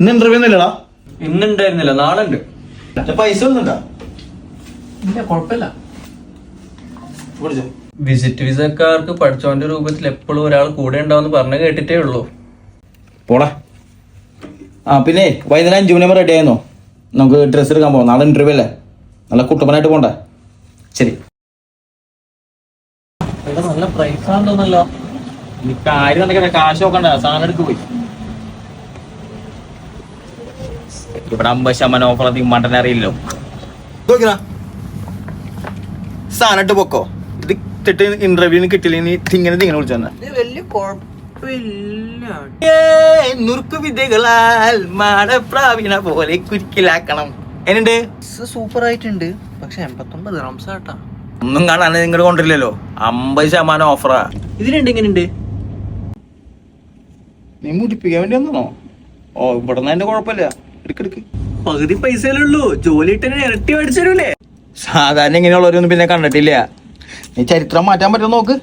ഇന്ന് ഇന്റർവ്യൂ ഒന്നുമില്ലടാ. ഇന്നുണ്ടായിരുന്നില്ല നാളെ ഉണ്ട് പൈസ ഒന്നുണ്ടാ ഇല്ല കുഴപ്പമില്ല വിസിറ്റ് വിസക്കാർക്ക് പഠിച്ചോന്റെ രൂപത്തിൽ എപ്പോഴും ഒരാൾ കൂടെ ഉണ്ടാവും പറഞ്ഞു കേട്ടിട്ടേ ഉള്ളൂ. പോടാ. ആ പിന്നെ വൈകുന്നേരം അഞ്ചു മണിയാകുമ്പോൾ റെഡി ആയിരുന്നു. നമുക്ക് ഡ്രസ്സ് എടുക്കാൻ പോകാം നാളെ ഇന്റർവ്യൂ അല്ലേ? നല്ല കുട്ടപ്പനായിട്ട് പോണ്ടേ? ശരി. നല്ല പ്രൈസ് ആണല്ലോ കാര്യം കാശ് നോക്കണ്ട. സാധനം എടുത്ത് പോയി. ഇവിടെ അമ്പത് ശതമാനം ഓഫർ അധികം മണ്ടനെ അറിയില്ലോ സാധനമായിട്ട് പൊക്കോ. ഇത് ഇട്ടിട്ട് ഇന്റർവ്യൂവിന് കിട്ടില്ല ഇനി തിങ്ങനെ തിങ്ങനെ വിളിച്ചു തന്നെ വലിയ കുഴപ്പമില്ല. നുറുക്കു വിദ്യകളാൽ മാടപ്രാവിനെ പോലെ കുരുക്കിലാക്കണം. എന്നുണ്ട് സൂപ്പർ ആയിട്ടുണ്ട്. പക്ഷെ എൺപത്തൊമ്പത് റംസ് ഒന്നും കാണാൻ നിങ്ങൾ കൊണ്ടില്ലല്ലോ അമ്പത് ശതമാനം ഓഫറാ ഇതിനുണ്ട് എങ്ങനെയുണ്ട് നീ മുടിപ്പിക്കാൻ വേണ്ടി വന്നോ ഓ ഇവിടെ നിന്ന് എന്റെ കുഴപ്പമില്ല. പകുതി പൈസയിലുള്ളൂ ജോലി ഇട്ടതിന് ഇരട്ടി മേടിച്ചു തരൂലേ. സാധാരണ ഇങ്ങനെയുള്ളവരൊന്നും പിന്നെ കണ്ടിട്ടില്ല. നീ ചരിത്രം മാറ്റാൻ പറ്റുമോ നോക്ക്.